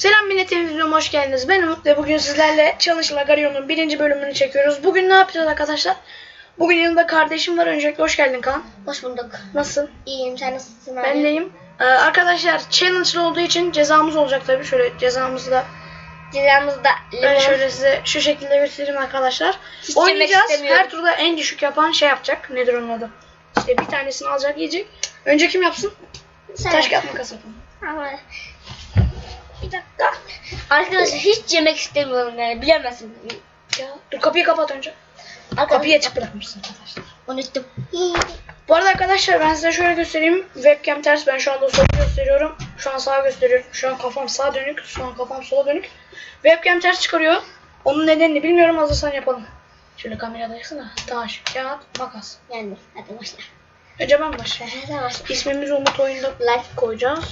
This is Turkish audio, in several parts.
Selam millet televizyonuma hoş geldiniz. Ben Umut ve bugün sizlerle Challenge Lagarion'un birinci bölümünü çekiyoruz. Bugün ne yapacağız arkadaşlar? Bugün yanımda kardeşim var. Öncelikle hoş geldin Kaan. Hoş bulduk. Nasılsın? İyiyim. Sen nasılsın abi? Ben deyim. Ee, arkadaşlar challenge olduğu için cezamız olacak tabii. Şöyle cezamızı da Cezamız da ben şöyle size şu şekilde göstereyim arkadaşlar. Hiç Oynayacağız. Her turda en düşük yapan şey yapacak. Nedir onun adı? İşte bir tanesini alacak yiyecek. Önce kim yapsın? Sen Taş kağıt makas yapalım. Ama... Bir dakika. Arkadaşlar hiç yemek istemiyorum yani bilemezsin. Ya, dur kapıyı kapat önce. Arkadaşlar, Kapıyı açık bırakmışsın arkadaşlar. Unuttum. Bu arada arkadaşlar ben size şöyle göstereyim. Webcam ters. Ben şu anda solu gösteriyorum. Şu an sağa gösteriyorum. Şu an kafam sağa dönük. Şu an kafam sola dönük. Webcam ters çıkarıyor. Onun nedenini bilmiyorum. Hazırsan yapalım. Şöyle kamerada yaksana. Taş, kağıt, makas. Yani hadi başla. Önce ben başlayayım. Hadi başla. İsmimizi Umut oyunda Like. koyacağız.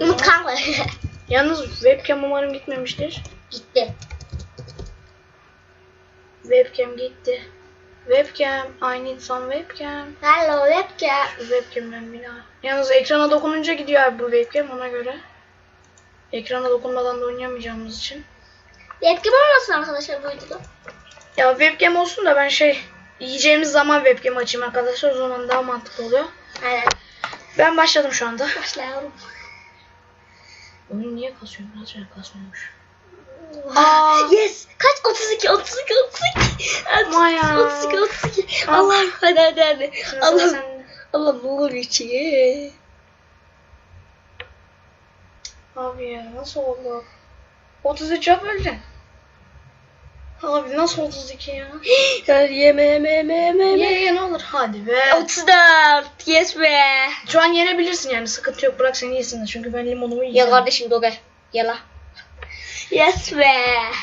Umut kanka. Yalnız webcam umarım gitmemiştir. Gitti. Webcam gitti. Webcam. I need some webcam. Hello webcam. Şu webcam'den bir daha. Yalnız ekrana dokununca gidiyor abi bu webcam ona göre. Ekrana dokunmadan da oynayamayacağımız için. Webcam olmasın arkadaşlar bu videoda. Ya webcam olsun da ben şey yiyeceğimiz zaman webcam açayım arkadaşlar o zaman daha mantıklı oluyor. Aynen. Ben başladım şu anda. Başlayalım. Oyun niye kasıyor? Biraz şöyle kasmıyormuş. Aa. Yes. Kaç? 32, 32, 32. Ama ya. 32, 32. Allah'ım hadi hadi hadi. Sende. Allah'ım ne olur içi. Abi ya nasıl oldu? 33 yap öleceksin. Abi nasıl 32 ya? Hadi yeme yeme yeme yeme Ye yeme. ye ne olur hadi be. 34. Yes be. Şu an yenebilirsin yani sıkıntı yok bırak seni yesinler çünkü ben limonumu Ya yiyeceğim. kardeşim dobe. Yala. Yes be.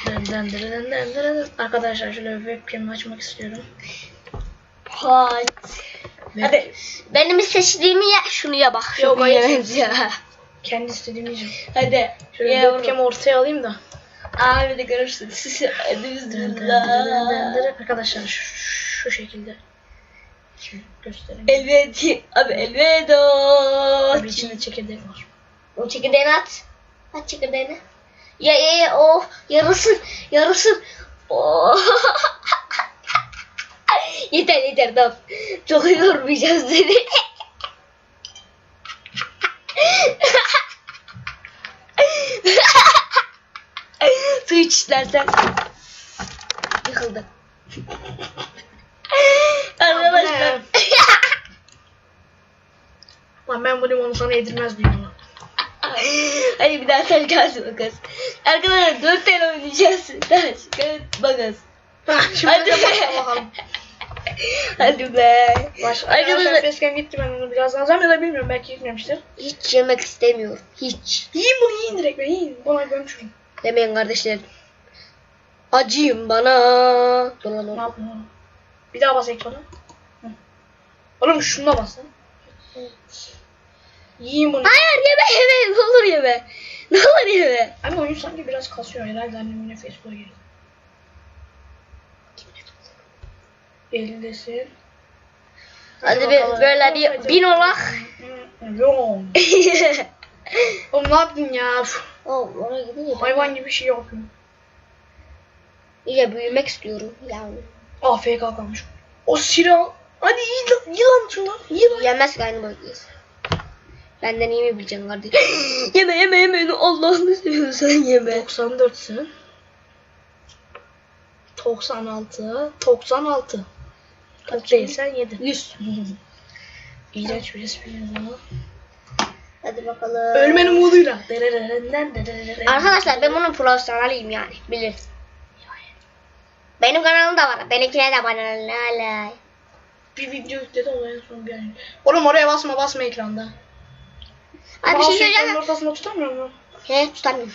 Dın dın dın dın. Arkadaşlar şöyle webcam'i açmak istiyorum. Hadi. Hadi. Benim seçtiğimi ye. Şunu ye bak. Yok, hayır. Kendi istediğimi yiyeceğim. Hadi. Şöyle Ye webcam'i ortaya alayım da. Abi de görürsün. Hadi Dın dın dın dın dın bismillah. dın. Arkadaşlar şu, şu şekilde. Şimdi göstereyim. Elveda. Abi elveda. Abi içinde çekirdek var. O çekirdeğini at. At çekirdeğini. Ya ya ya oh yarısın yarısın. Oh. yeter yeter tamam. Çok yormayacağız seni. İstersen. Yıkıldı. Arkadaşlar. Lan ben bu limonu sana yedirmez miyim lan? Hadi bir daha sen kalsın makas. Arkadaşlar dört tane oynayacağız. Taş, kağıt, Şimdi Hadi. Hadi be. Baş, Arkadaşlar- facecam gitti ben onu biraz alacağım ya da bilmiyorum belki gitmemiştir. Hiç yemek istemiyorum. Hiç. Yiyin bunu yiyin direkt be yiyin. Bana gömçürün. Demeyin kardeşlerim. Acıyım bana. Dur lan Ne oğlum. yapayım? Bir daha bas ekrana. Hı. Oğlum şuna bas lan. Yiyin bunu. Hayır yeme yeme. Ne olur yeme. Ne olur yeme. Ama oyun sanki biraz kasıyor herhalde annem yine Facebook'a girdi. Elindesin. Hadi bir böyle bir bin olak. Yok. Oğlum ne yaptın ya? Üf, oraya gidince Hayvan gibi şey yapıyorum. İyice büyümek istiyorum. Yani. AFK kalmış. O silah. Hadi iyi lan, iyi lan şunu. İyi lan. Yemez aynı boyutayız. Benden iyi mi bileceksin kardeşim? yeme yeme yeme. Allah'ını seviyorsan yeme. 94'sün. 96. 96. Kaç değilsen 7. 100. İğrenç bir espri bunu. Hadi bakalım. Ölmenin umuduyla. Arkadaşlar ben bunun profesyoneliyim yani. Bilirsin. Benim kanalım da var. Benimkine de abone olun. Bir video yükledi o en son bir ay. Oğlum oraya basma basma ekranda. Abi bir şey Mouse ekranın söyleyeceğim. ortasında tutamıyor mu? He tutamıyorum.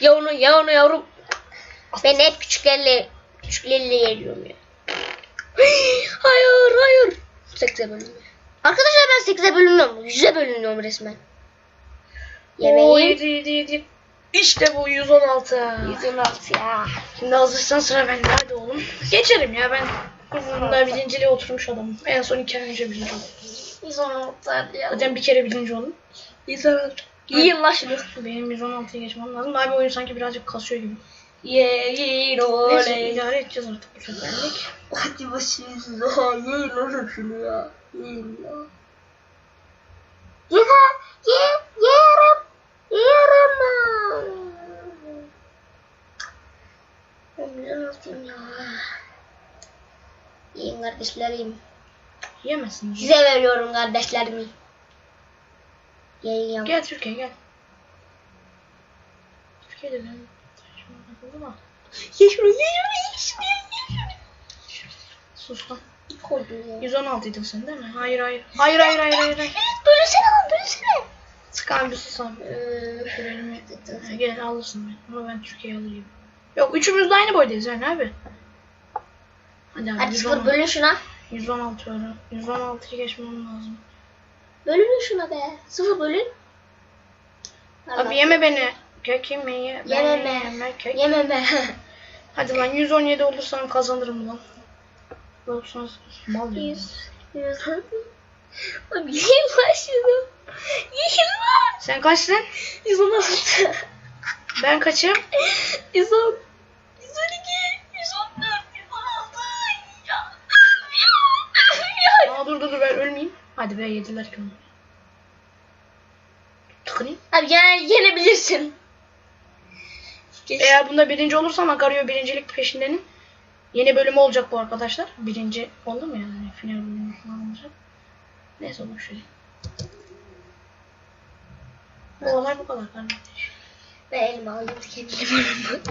Ya onu ya onu yavrum. Ben hep küçüklerle küçüklerle geliyorum ya. hayır hayır. 8'e bölünüyor. Arkadaşlar ben 8'e bölünmüyorum. 100'e bölünüyorum resmen. Oo Yemeğim. 7 7 7. İşte bu 116. 116 ya. Şimdi hazırsan sıra bende hadi oğlum. Geçerim ya ben. Bunda birinciliğe oturmuş adamım. En son iki ay önce birinci oldum. 116 hadi ya. Zaten bir kere birinci oldum. 116. Yiyin la şunu. Benim 116'ya geçmem lazım. Abi oyun sanki birazcık kasıyor gibi. Yiyin Neyse idare edeceğiz artık bu seferlik. Hadi başınıza. Yiyin oğlum şunu ya. Yiyin ya. Ye, ye, yerim. Yerim. Ben ne yapayım ya? Yiyin kardeşlerim. Yemezsin. Size veriyorum kardeşlerimi. Ya. Gel Türkiye gel. Türkiye'de ben şuna takıldım ama. Ye şunu, ye şunu, ye şunu, ye şunu. Sus lan. Koydum ya. 116 'ydın sen değil mi? Hayır hayır. Hayır hayır hayır hayır. hayır. Bölüsene lan, bölüsene. Sık abi sus abi. Ee, Gel alırsın beni. Ama ben Türkiye'ye alayım. Yok üçümüz de aynı boydayız yani abi. Hadi Hadi sıfır 116. bölün şuna. 116 öyle. 116'yı geçmem lazım. Bölün şuna be. Sıfır bölün. Pardon. Abi yeme beni. Kek yeme ye. Yeme be. Yeme kek. Yeme be. Hadi lan 117 olursam kazanırım lan. Olursanız mal yedim. Yüz. Yüz. Abi yeşil başladım. Yeşil var. Sen kaçtın? 116. Ben kaçım? 110. dur dur ben ölmeyeyim. Hadi be yediler ki onu. Tıkınayım. Abi gene yenebilirsin. Geç. Eğer bunda birinci olursam Agario birincilik peşindenim. Yeni bölümü olacak bu arkadaşlar. Birinci oldu mu yani? Final bölümü falan olacak. Neyse boş ver. Bu olay bu kadar kardeş. Ben elime aldım kendimi bölümü.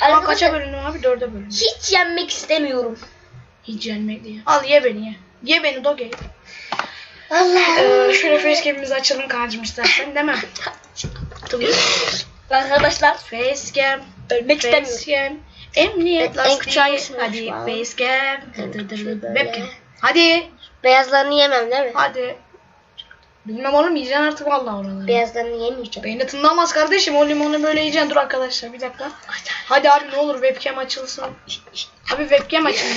Ama kaça bölündüm abi? Dörde bölündüm. Hiç yenmek istemiyorum. Hiç yenmek diye. Al ye beni ye. Ye beni doge. Allah. Ee, şöyle facecam'imizi açalım kancım istersen değil mi? Tabii. Arkadaşlar Facecam. ölmek istemiyorum. Facecam. Emniyet lastiği. Hadi facecam. Webcam. Hadi. Beyazlarını yemem değil mi? Hadi. Bilmem oğlum yiyeceksin artık vallahi oraları. Beyazlarını yemeyeceğim. Beyni tınlamaz kardeşim. O limonu böyle yiyeceksin. Dur arkadaşlar bir dakika. Hadi abi ne olur webcam açılsın. Abi webcam açıldı.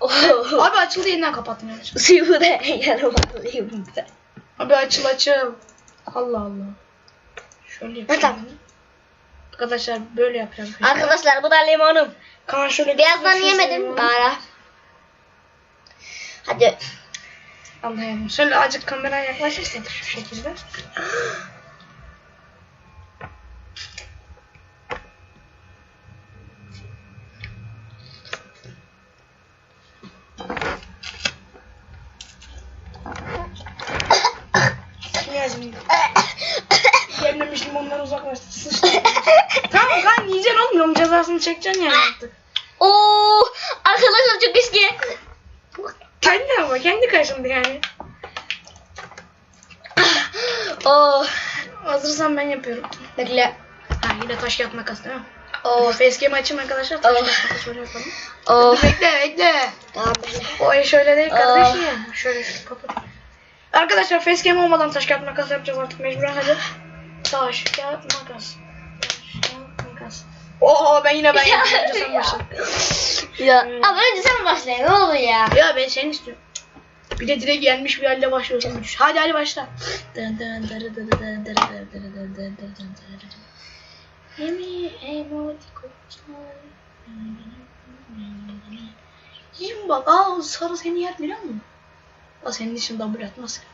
Abi açıldı yeniden kapattın yani. Suyu da da. Abi açıl açıl. Allah Allah. Şöyle yapayım. Tamam. Arkadaşlar böyle yapacağız. Arkadaşlar bu da limonum. Kaan şöyle Beyazlarını yemedim. Bara. Hadi. Allah'ım. Şöyle azıcık kameraya yaklaşırsan şu şekilde. Niyazi'nin Yemlemiş limondan uzaklaştı. Sıçtı. tamam kan yiyeceksin mu? Cezasını çekeceksin yani artık. Oo, arkadaşlar çok eski. Kendi ama kaşındı yani. Oo, Hazırsan ben yapıyorum. bekle. Ha yine taş kağıt makas değil mi? Oo, Facecam açayım arkadaşlar. Taş Oh. kağıt makas şöyle yapalım. Dur, bekle bekle. Tamam bekle. O iş öyle değil kardeşim. Şöyle şu kapat. Arkadaşlar facecam olmadan taş kağıt makas yapacağız artık mecburen hadi. Taş kağıt makas. Taş kağıt makas. Oo ben yine ben yapayım. Önce sen başla. Ya, ama önce sen başla ne olur ya. Ya ben seni istiyorum. Bir de direkt gelmiş bir halde başlıyorsun. Hadi hadi başla. Yiyeyim bak. Aa sarı seni yer biliyor musun? Aa senin için double atmaz ki.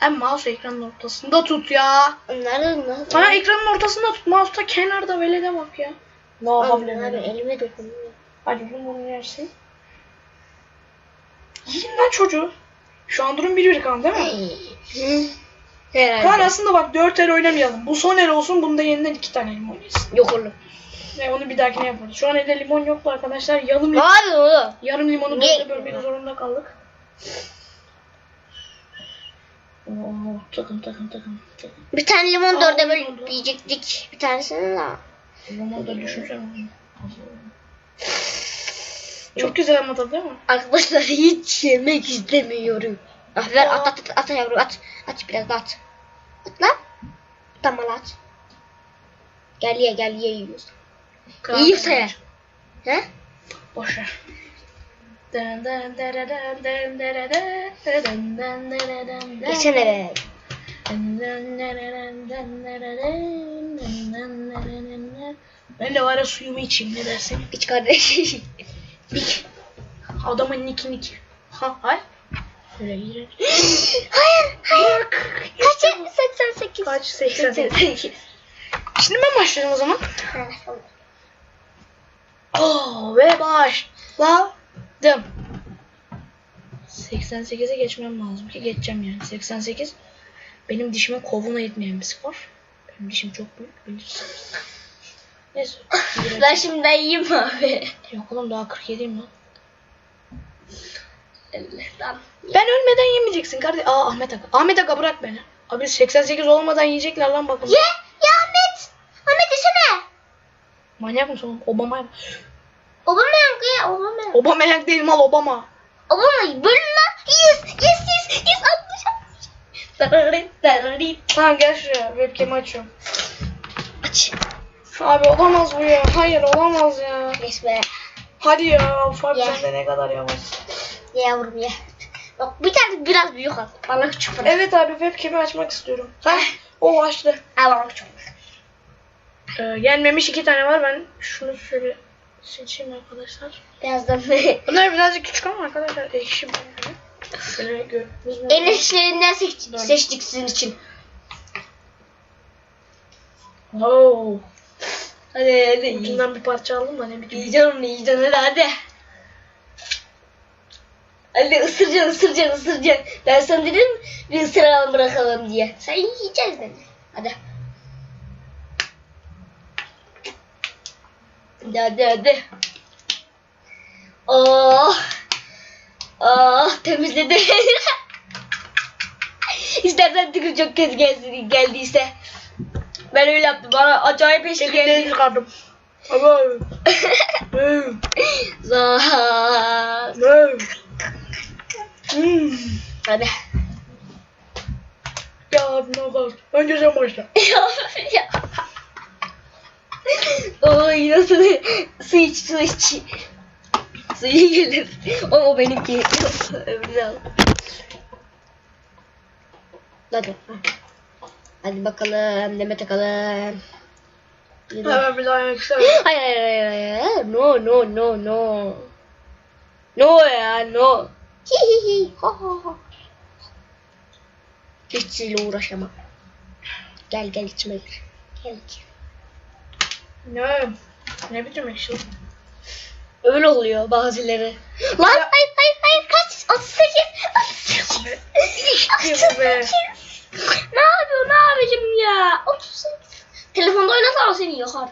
En mouse ekranın ortasında tut ya. Onları nasıl? Bana ekranın ortasında tut. Mouse'da kenarda velede bak ya. Ne Abi, abi elime dokunuyor. Hadi bunu yersin. Yiyin lan çocuğu. Şu an durum 1-1 kan değil mi? Herhalde. Kaan aslında bak 4 el oynamayalım. Bu son el olsun bunda yeniden 2 tane limon yesin. Yok oğlum. Ve onu bir dahakine yaparız. Şu an elde limon yoktu arkadaşlar. Yarım, Ne lim- yapıyorsun oğlum? yarım limonu Niye? dörde bölmek zorunda kaldık. Oo, takım takım takım takım. Bir tane limon Aa, dörde oldu. bölüp yiyecektik. Bir tanesini de. Limonu da düşünsene. Çok güzel ama tadı değil mi? Arkadaşlar hiç yemek istemiyorum. Ah ver at at at at yavrum at. At biraz da at. At lan. Tamam at. Gel ye gel ye yiyoruz. Kral İyi sayar. He? Boş ver. Yesene be. Ben de var ya suyumu içeyim ne dersin? İç kardeş. Nik. Adamın niki niki. Ha hay. Öyle iğrenç. hayır hayır. Kaç? 88. Kaç? 88. Şimdi ben başlıyorum o zaman. Oh ve başladım. 88'e geçmem lazım ki geçeceğim yani. 88 benim dişime kovuna yetmeyen bir skor. Benim dişim çok büyük bilirsiniz. Neyse. ben şimdiden yiyeyim abi. Yok oğlum daha 47'yim lan. Tamam. Ben ölmeden yemeyeceksin kardeşim. Aa Ahmet Aga. Ahmet Aga bırak beni. Abi 88 olmadan yiyecekler lan bakın. Ye. Ya Ahmet. Ahmet desene. Manyak mısın oğlum? Obama. Obama yok ya. Obama yok. Obama yak değil mal Obama. Obama bölün lan. Yes. Yes yes. Yes. 60 60. Tararit, Tamam gel şuraya. Webcam'i açıyorum. Aç. Abi olamaz bu ya. Hayır olamaz ya. Yes be. Hadi ya. Ufak Ye. sen de ne kadar yavaş. Ye yavrum ye. Bak bir tane biraz büyük al. Bana küçük bırak. Evet abi webcam'i açmak istiyorum. Ha? O açtı. Al bana küçük. Ee, gelmemiş iki tane var. Ben şunu şöyle seçeyim arkadaşlar. Birazdan Bunlar birazcık küçük ama arkadaşlar ekşi. Şöyle gördünüz mü? en eşlerinden seç, seçtik sizin için. Oo. Hadi hadi. Ucundan bir parça aldım da ne bileyim. Yiyeceksin onu yiyeceksin hadi hadi. Hadi ısıracaksın ısıracaksın ısıracaksın. Ben sana dedim bir ısıralım bırakalım diye. Sen yiyeceksin dedi. Hadi. Hadi hadi hadi. Oh. Oh temizledi. İstersen tıkır çok kez gelsin, geldiyse. Ben öyle yaptım. Bana acayip eşlik geldi. çıkardım. Ama. Mö. Hmm. Hadi. Ya ne bak. Önce sen başla. ya. Oy nasıl su iç. Suyu gelir. O, o benimki. Öbürünü al. Hadi. Hadi bakalım. Deme takalım. Ben bir daha yemek istemiyorum. Hayır hayır hayır hayır. No no no no. No ya no. Hi hi hi. Ho ho ho. Hiç sizinle uğraşamam. Gel gel içime gir. Gel gel. Ne? Ne biçim ekşi? Öyle oluyor bazıları. Lan hayır hayır hayır kaç? 38. 38. Ekşi be. 38. ne yapıyor ne yapacağım ya? 38. Telefonda oynasana seni yakar.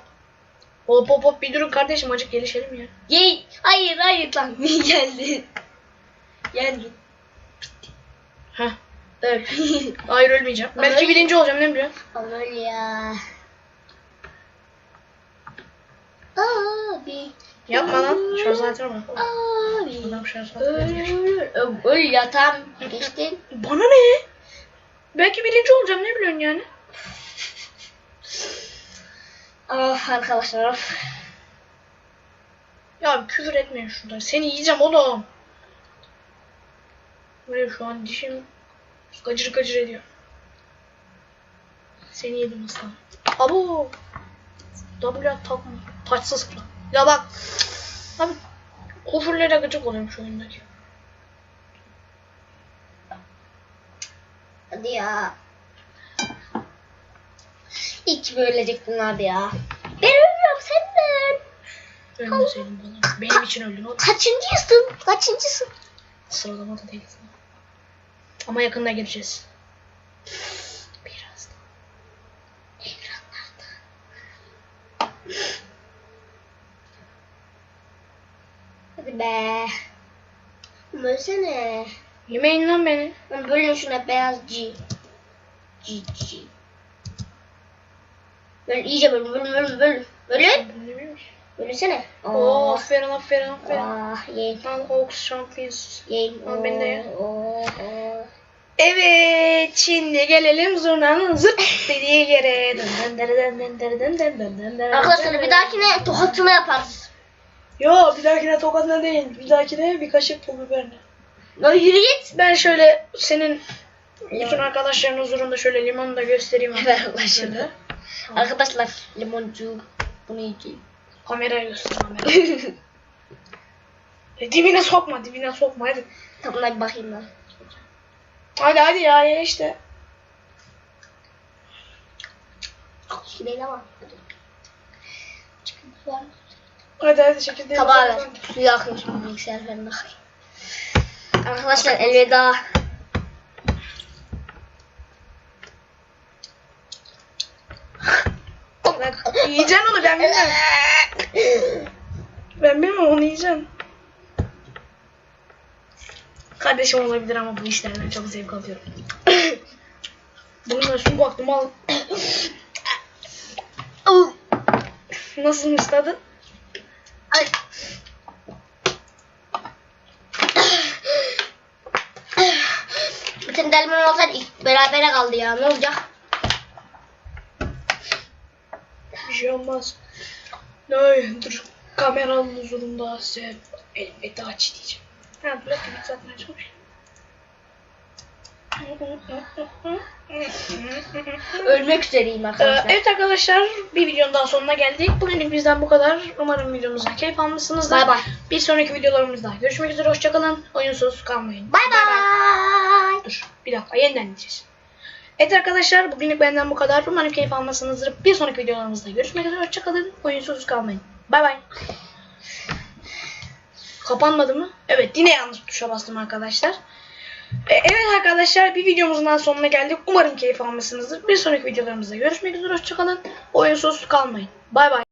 Hop hop hop bir durun kardeşim acık gelişelim ya. Yey. Hayır hayır lan. Geldi. Geldi. Heh. Öl. Hayır ölmeyeceğim. Ama Belki öyle- birinci olacağım ne biliyorsun? Öl ya. Abi. Yapma lan. Şarj aleti var? Abi. Adam şarj vermiş. öl, öl ya tam geçtin. Bana ne? Belki birinci olacağım ne biliyorsun yani? Ah arkadaşlar of. Ya küfür etmeyin şurada. Seni yiyeceğim oğlum. Böyle şu an dişim gacır gacır ediyor. Seni yedim aslan. Abo. W takma. Taçsız falan. Ya bak. Abi küfürlere gıcık oluyorum şu oyundaki. Hadi ya. İlk bölecektin abi ya. Ben ölmüyorum sen de öl. Ölmeseydin bana. Benim için öldün oğlum. Kaçıncısın? Kaçıncısın? Sıralama da değiliz. Ama yakında geleceğiz. Birazdan. Ekranlarda. Hadi be. Bölsene. Yemeyin lan beni. Bölün şuna beyaz G. G G. Böyle iyice bölün bölün bölün bölün. Bölün. Bölünsene. Oo, aferin aferin aferin. Ah yeğen. Tam Hawks şampiyonuz. Yeğen. Ama ben de ya. Evet şimdi gelelim zurnanın zıp dediği yere. Arkadaşlar bir dahakine tokatını yaparız. Yo bir dahakine tokatına değil. Bir dahakine bir kaşık pul biberine. Ya yürü git. Ben şöyle senin Bütün arkadaşların huzurunda şöyle limonu da göstereyim. Ver aşkına. Arkadaşlar limoncu bunu yiyeceğim. Kameraya göster kameraya. e, dibine sokma dibine sokma hadi. Tadına bir bakayım ben. Hadi hadi ya ye işte. Şuraya bak. Hadi hadi çekirdeği. Tabağa ver. Suyu akıyor şimdi bilgisayar ben bakayım. Arkadaşlar elveda. Yiyeceksin onu ben bilmem. Ben bilmem onu yiyeceğim. Kardeşim olabilir ama bu işlerden çok zevk alıyorum. Bunun da su aklıma al. Nasılmış tadı? Ay. Bütün delmen olsaydı ilk berabere kaldı ya. Ne olacak? Bir şey olmaz. Ay, dur. Kameranın huzurunda size elbette aç diyeceğim. Ha dur hadi git zaten açmış. Ölmek üzereyim Ee, arkadaşlar. evet arkadaşlar bir videonun daha sonuna geldik. Bugünlük bizden bu kadar. Umarım videomuzdan keyif almışsınızdır. Bay bay. Bir sonraki videolarımızda görüşmek üzere. Hoşçakalın. Oyunsuz kalmayın. Bay bay. Dur bir dakika yeniden diyeceğiz. Evet arkadaşlar bugünlük benden bu kadar. Umarım keyif almışsınızdır. Bir sonraki videolarımızda görüşmek üzere. Hoşçakalın. Oyunsuz kalmayın. Bay bay. Kapanmadı mı? Evet yine yanlış tuşa bastım arkadaşlar. E, Evet arkadaşlar bir videomuzun daha sonuna geldik. Umarım keyif almışsınızdır. Bir sonraki videolarımızda görüşmek üzere. Hoşçakalın. Oyunsuz kalmayın. Bay bay.